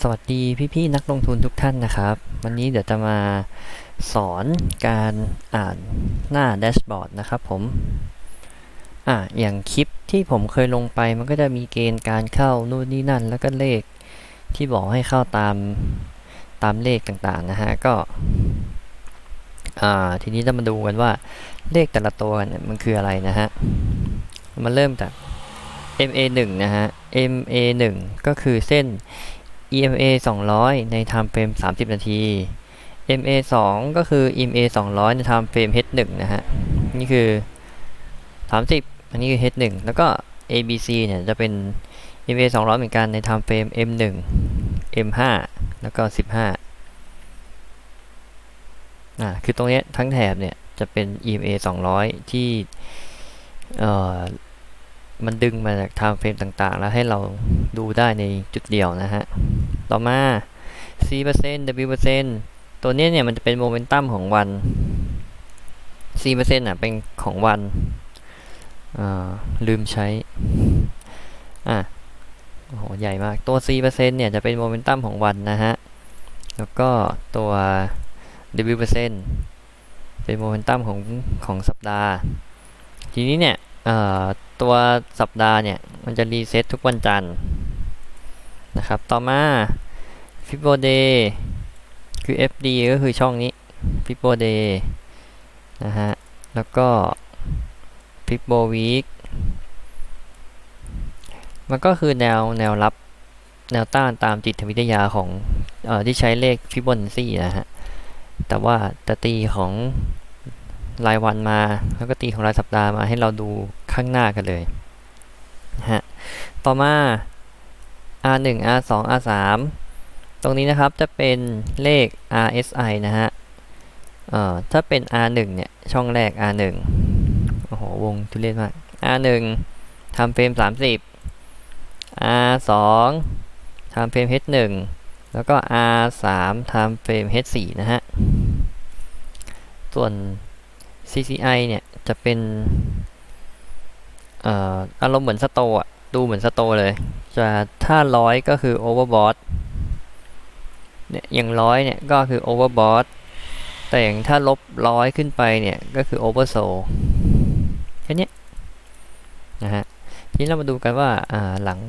สวัสดีพี่ๆนักลงทุนทุกท่านนะครับ วันนี้เดี๋ยวจะมาสอนการอ่านหน้าแดชบอร์ดนะครับผมอะอย่างคลิปที่ผมเคยลงไปมันก็จะมีเกณฑ์การเข้านู่นนี่นั่น แล้วก็เลขที่บอกให้เข้าตามตามเลขต่างๆนะฮะก็อ่าทีนี้จะมาดูกันว่าเลขแต่ละตัวเนี่ยมันคืออะไรนะฮะมาเริ่มจาก MA1 นะฮะ MA1 ก็คือเส้น EMA 200 ใน time frame 30 นาที MA 2ก็คือ EMA 200 ใน time frame H1 นะฮะ นี่คือ 30 อันนี้คือ H1 แล้วก็ ABC เนี่ยจะเป็น EMA 200 เหมือนกันใน time frame M1 M5 แล้วก็ 15อ่าคือตรงนี้ทั้งแถบเนี่ยจะเป็น EMA 200 ที่เอ่อ มันดึงมาจาก time frame ต่างๆ แล้วให้เราดูได้ในจุดเดียวนะฮะ ต่อมา C W ตัวเนี้ยเนี่ยมันจะเป็นโมเมนตัมของวัน C อะเป็นของวัน ลืมใช้ อะโอ้โห ใหญ่มาก ตัว C เนี่ยจะเป็นโมเมนตัมของวันนะฮะ แล้วก็ตัว W เป็นโมเมนตัมของของสัปดาห์ ทีนี้เนี่ย ตัวสัปดาห์เนี่ยมันจะรีเซ็ตทุกวันจันทร์นะครับ ต่อมา f i b o Day คือ FD ก็คือช่องนี้ f i b o Day นะฮะ แล้วก็ f i b o Week มันก็คือแนวแนวรับแนวต้านตามจิตวิทยาของอที่ใช้เลขฟิบ o นซี่นะฮะ แต่ว่าจะตีของ รายวันมา แล้วก็ตีของรายสัปดาห์มาให้เราดูข้างหน้ากันเลยนะฮะต่อมา R1 R2 R3 ตรงนี้นะครับจะเป็นเลข RSI นะฮะเอ่อถ้าเป็น R1 เนี่ย ช่องแรก R1 โอ้โห วงทุเรศมาก R1 ทำเฟรม 30 R2 ทำเฟรม H1 แล้วก็ R3 ทำเฟรม H4 นะฮะ ส่วน CCI เนี่ยจะเป็นอารมณ์เหมือนสโตอะดูเหมือนสโตเลย จะถ้าร้อยก็คือ overbought เนี่ยอย่างร้อยเนี่ยก็คือ overbought แต่อย่างถ้าลบร้อยขึ้นไปเนี่ยก็คือ oversold แค่นี้นะฮะทีนี้เรามาดูกันว่าอ่าหลัง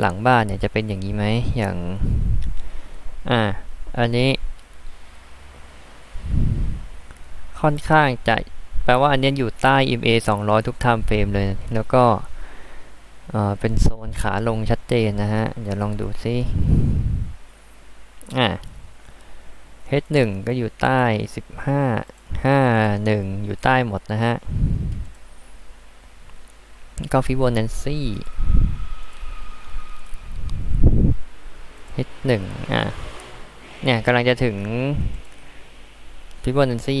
หลังบ้านเนี่ยจะเป็นอย่างนี้ไหมอย่างอ่าอันนี้ ค่อนข้างจะแปลว่าอันนี้อยู่ใต้ MA 200 ทุก time frame เลย แล้วก็เป็นโซนขาลงชัดเจนนะฮะ เดี๋ยวลองดูซิ อ่า H1 ก็อยู่ใต้ 15 51 อยู่ใต้หมดนะฮะ ก็ฟิโบนัชชี H1 อะเนี่ยกำลังจะถึงฟิโบนัชชี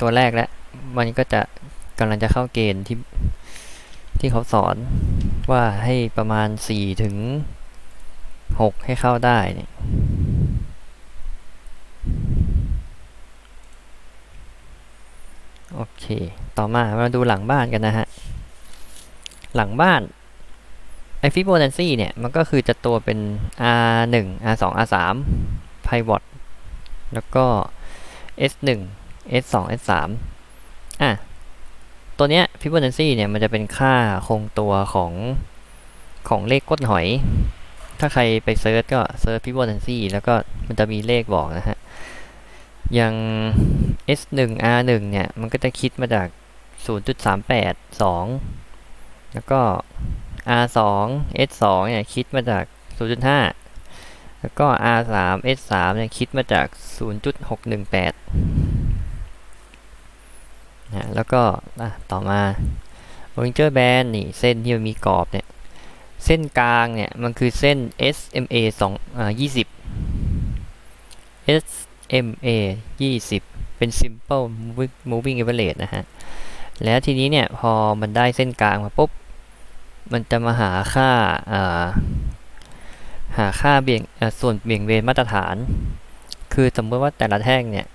ตัวแรกแล้ว มันก็จะกำลังจะเข้าเกณฑ์ที่ที่เขาสอนว่าให้ประมาณ 4 ถึง 6 ให้เข้าได้เนี่ยโอเค ต่อมามาดูหลังบ้านกันนะฮะ หลังบ้านไอฟิโบนัชชีเนี่ย มันก็คือจะตัวเป็น R1 R2 R3 pivot แล้วก็ S1 S2 S3 อะ ตัวเนี้ยฟิโบนัชชีเนี่ยมันจะเป็นค่าคงตัวของของเลขก้นหอย ถ้าใครไปเซิร์ชก็เซิร์ชฟิโบนัชชีแล้วก็มันจะมีเลขบอกนะฮะ อย่าง S1 R1 เนี่ย มันก็จะคิดมาจาก 0.382 แล้วก็ R2 S2 เนี่ย คิดมาจาก 0.5แล้วก็ R3 S3 เนี่ยคิดมาจาก 0.618 นะแล้วก็ต่อมา Bollinger Band นี่เส้นที่มันมีกรอบเนี่ย เส้นกลางเนี่ย มันคือเส้น SMA 2อ่า20 SMA 20 เป็น simple moving moving average นะฮะ แล้วทีนี้เนี่ย พอมันได้เส้นกลางมาปุ๊บ มันจะมาหาค่าอ่าหาค่าเบี่ยงส่วนเบี่ยงเบนมาตรฐาน คือสมมติว่าแต่ละแท่งเนี่ย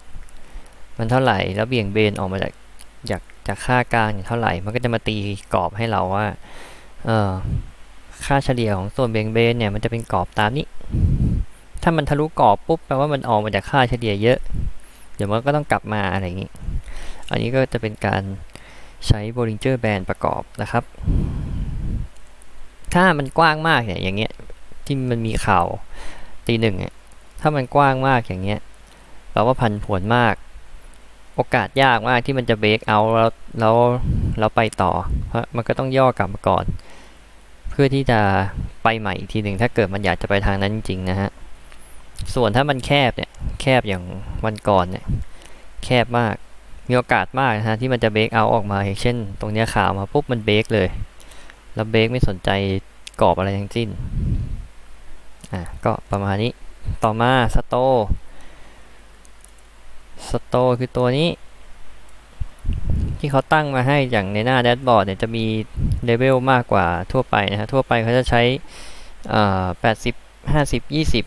มันเท่าไหร่แล้วเบี่ยงเบนออกมาจาก จากจากค่ากลางเท่าไหร่ มันก็จะมาตีกรอบให้เราว่า เออค่าเฉลี่ยของส่วนเบี่ยงเบนเนี่ยมันจะเป็นกรอบตามนี้ ถ้ามันทะลุกรอบปุ๊บแปลว่ามันออกมาจากค่าเฉลี่ยเยอะ เดี๋ยวมันก็ต้องกลับมาอะไรอย่างนี้ อันนี้ก็จะเป็นการใช้ Bollinger Band ประกอบนะครับ ถ้ามันกว้างมากเนี่ยอย่างเงี้ยที่มันมีข่าวตีหนึ่งเนี่ยถ้ามันกว้างมากอย่างเงี้ยแปลว่าพันผวนมาก โอกาสยากมากที่มันจะเบรกเอาแล้วแล้วเราไปต่อ เพราะมันก็ต้องย่อกลับมาก่อน เพื่อที่จะไปใหม่อีกทีหนึ่งถ้าเกิดมันอยากจะไปทางนั้นจริงนะฮะ ส่วนถ้ามันแคบเนี่ย แคบอย่างวันก่อนเนี่ย แคบมาก มีโอกาสมากนะฮะที่มันจะเบรกเอาออกมาอย่างเช่น ตรงเนี้ยข่าวมาปุ๊บมันเบรกเลย แล้วเบรกไม่สนใจกรอบอะไรทั้งสิ้น อะก็ประมาณนี้ ต่อมาสโต สโตคือตัวนี้ ที่เขาตั้งมาให้อย่างในหน้าแดชบอร์ดเนี่ยจะมีเลเวลมากกว่าทั่วไปนะฮะทั่วไปเขาจะใช้แปดสิบห้าสิบยี่สิบ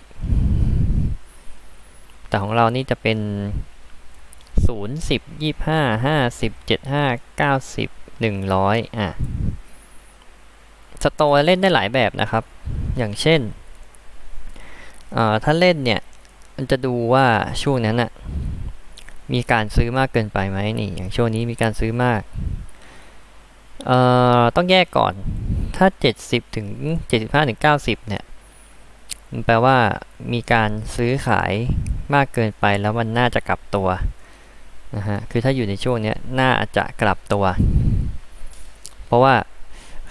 แต่ของเรานี่จะเป็นศูนย์สิบยี่ห้าห้าสิบเจ็ดห้าเก้าสิบหนึ่งร้อยอะสโตเล่นได้หลายแบบนะครับ อย่างเช่นถ้าเล่นเนี่ย มันจะดูว่าช่วงนั้นอะ มีการซื้อมากเกินไปไหมนี่อย่างช่วงนี้มีการซื้อมากเอ่อต้องแยกก่อนถ้า 70ถึง75ถึง90 เนี่ยมันแปลว่ามีการซื้อขายมากเกินไปแล้วมันน่าจะกลับตัวนะฮะคือถ้าอยู่ในช่วงนี้น่าจะกลับตัว เพราะว่า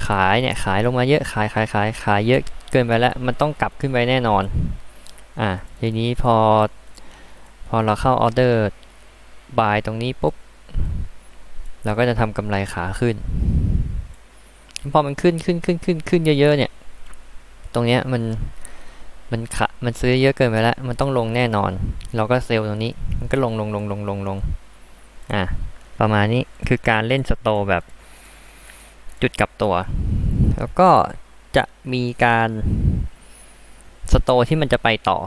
ขายเนี่ยขายลงมาเยอะขายขายขายขายเยอะเกินไปแล้วมันต้องกลับขึ้นไปแน่นอนอะทีนี้พอพอเราเข้าออเดอร์ บายตรงนี้ปุ๊บ เราก็จะทำกำไรขาขึ้น พอมันขึ้นขึ้นขึ้นขึ้นขึ้นเยอะๆเนี่ย ตรงเนี้ยมันมันขะมันซื้อเยอะเกินไปแล้ว มันต้องลงแน่นอน เราก็เซลล์ตรงนี้ มันก็ลงลงลงลงลงลงอะ ประมาณนี้คือการเล่นสโตแบบจุดกลับตัว แล้วก็จะมีการสโตที่มันจะไปต่อ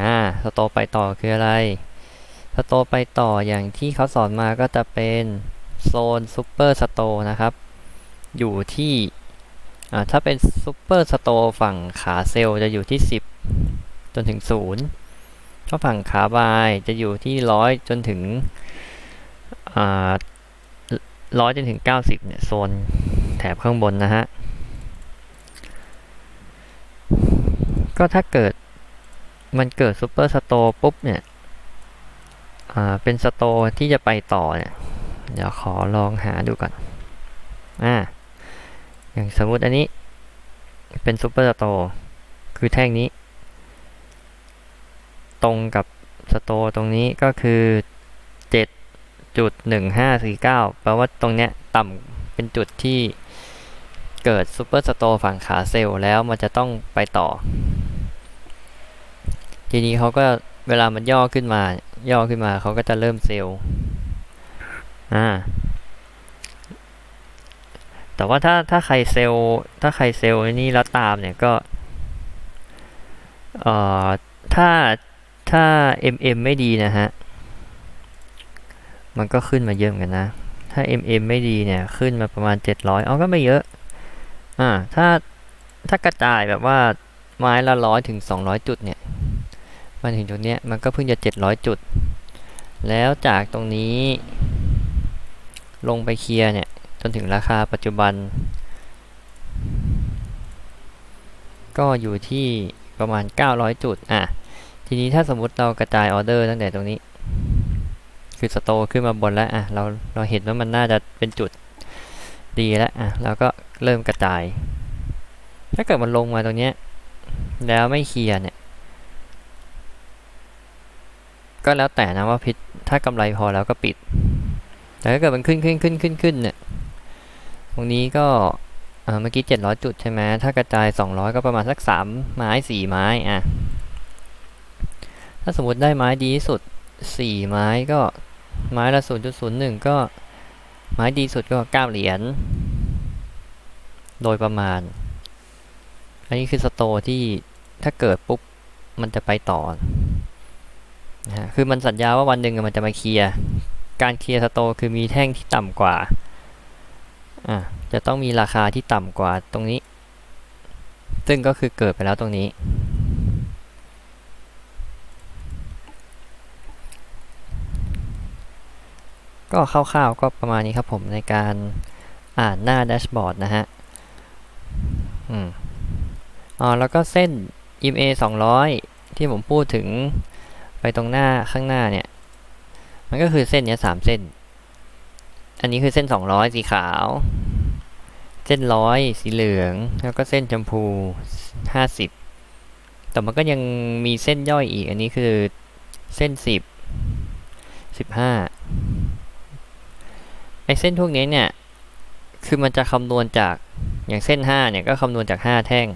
อ่า สโตไปต่อคืออะไร สโตไปต่ออย่างที่เขาสอนมาก็จะเป็นโซนซูเปอร์สโตนะครับ อยู่ที่ถ้าเป็นซูเปอร์สโตฝั่งขาเซลล์จะอยู่ที่ 10 จนถึง 0 ถ้าฝั่งขาบายจะอยู่ที่ 100 จนถึงร้อยจนถึง 90 เนี่ย โซนแถบข้างบนนะฮะ ก็ถ้าเกิดมันเกิดซูเปอร์สโตปุ๊บเนี่ย เป็นสโตที่จะไปต่อเนี่ยเดี๋ยวขอลองหาดูก่อนอ่าอย่างสมมุติอันนี้เป็นซูเปอร์สโตคือแท่งนี้ ตรงกับสโตตรงนี้ก็คือ7.1549แปลว่าตรงเนี้ยต่ำเป็นจุดที่เกิดซูเปอร์สโตฝั่งขาเซลล์แล้วมันจะต้องไปต่อ ทีนี้เขาก็เวลามันย่อขึ้นมา ย่อขึ้นมาเขาก็จะเริ่มเซลล์อ่าแต่ว่าถ้าถ้าใครเซลล์ถ้าใครเซลล์นี่แล้วตามเนี่ยก็เอ่อถ้าถ้า MM ไม่ดีนะฮะ มันก็ขึ้นมาเยอะเหมือนกันนะ ถ้า MM ไม่ดีเนี่ย ขึ้นมาประมาณ 700เอาก็ไม่เยอะ อ่า ถ้าถ้ากระจายแบบว่าไม้ละร้อยถึง200จุดเนี่ย มาถึงจุดนี้มันก็เพิ่งจะ 700 จุด แล้วจากตรงนี้ลงไปเคลียร์เนี่ย จนถึงราคาปัจจุบัน ก็อยู่ที่ประมาณ 900 จุด อะ ทีนี้ถ้าสมมติเรากระจายออเดอร์ตั้งแต่ตรงนี้ คือสโตขึ้นมาบนแล้ว อะ เราเราเห็นว่ามันน่าจะเป็นจุดดีแล้ว อะ เราก็เริ่มกระจาย ถ้าเกิดมันลงมาตรงนี้แล้วไม่เคลียร์เนี่ย ก็แล้วแต่นะว่าพิษถ้ากำไรพอแล้วก็ปิด แต่ถ้าเกิดมันขึ้นขึ้นขึ้นขึ้นขึ้นเนี่ย ตรงนี้ก็เมื่อกี้ 700 จุดใช่ไหมถ้ากระจาย 200 ก็ประมาณสัก 3 ไม้ 4 ไม้ อะ ถ้าสมมติได้ไม้ดีที่สุด 4 ไม้ก็ไม้ละ 0.01 ก็ไม้ดีสุดก็ 9 เหรียญ โดยประมาณ อันนี้คือสโตที่ถ้าเกิดปุ๊บ มันจะไปต่อ นะฮะคือมันสัญญาว่าวันหนึ่งมันจะมาเคลียร์ การเคลียร์สโตคือมีแท่งที่ต่ำกว่าอะจะต้องมีราคาที่ต่ำกว่าตรงนี้ ซึ่งก็คือเกิดไปแล้วตรงนี้ ก็คร่าวๆก็ประมาณนี้ครับผมในการอ่านหน้าแดชบอร์ดนะฮะอืมอ๋อแล้วก็เส้น EMA 200 ที่ผมพูดถึง ไปตรงหน้าข้างหน้าเนี่ย มันก็คือเส้นเนี้ยสามเส้น อันนี้คือเส้น200สีขาว เส้นร้อยสีเหลือง แล้วก็เส้นชมพู50แต่มันก็ยังมีเส้นย่อยอีก อันนี้คือเส้น10 15ไอเส้นพวกนี้เนี่ย คือมันจะคำนวณจากอย่างเส้น5เนี่ยก็คำนวณจาก5แท่ง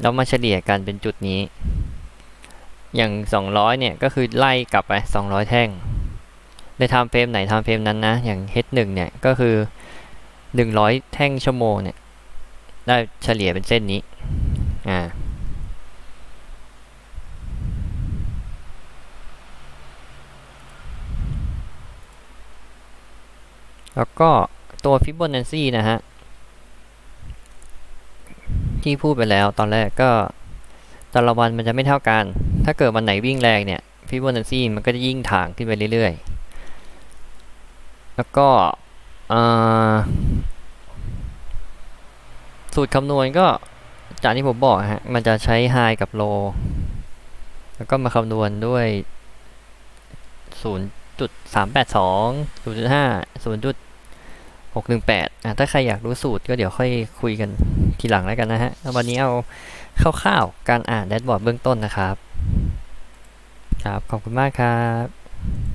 แล้วมาเฉลี่ยกันเป็นจุดนี้ อย่าง 200 เนี่ย ก็คือไล่กลับไป 200 แท่งในไทม์เฟรมไหนไทม์เฟรมนั้นนะ อย่าง H1 เนี่ย ก็คือ 100 แท่งชั่วโมงเนี่ย ได้เฉลี่ยเป็นเส้นนี้ อ่าแล้วก็ตัวฟิ b o n a c ซีนะฮะ ที่พูดไปแล้วตอนแรกก็แต่ละวันมันจะไม่เท่ากัน ถ้าเกิดวันไหนวิ่งแรงเนี่ยฟิ b o n a c ซีมันก็จะยิ่งถ่างขึ้นไปเรื่อยๆ แล้วก็สูตรคำนวณก็จากที่ผมบอกฮะ มันจะใช้ high กับ low แล้วก็มาคำนวณด้วย 0.382 0.5 0. หกหนึ่งแปดอะถ้าใครอยากรู้สูตรก็เดี๋ยวค่อยคุยกันทีหลังแล้วกันนะฮะ วันนี้เอาคร่าวๆ การอ่านแดชบอร์ดเบื้องต้นนะครับ ครับ ขอบคุณมากครับ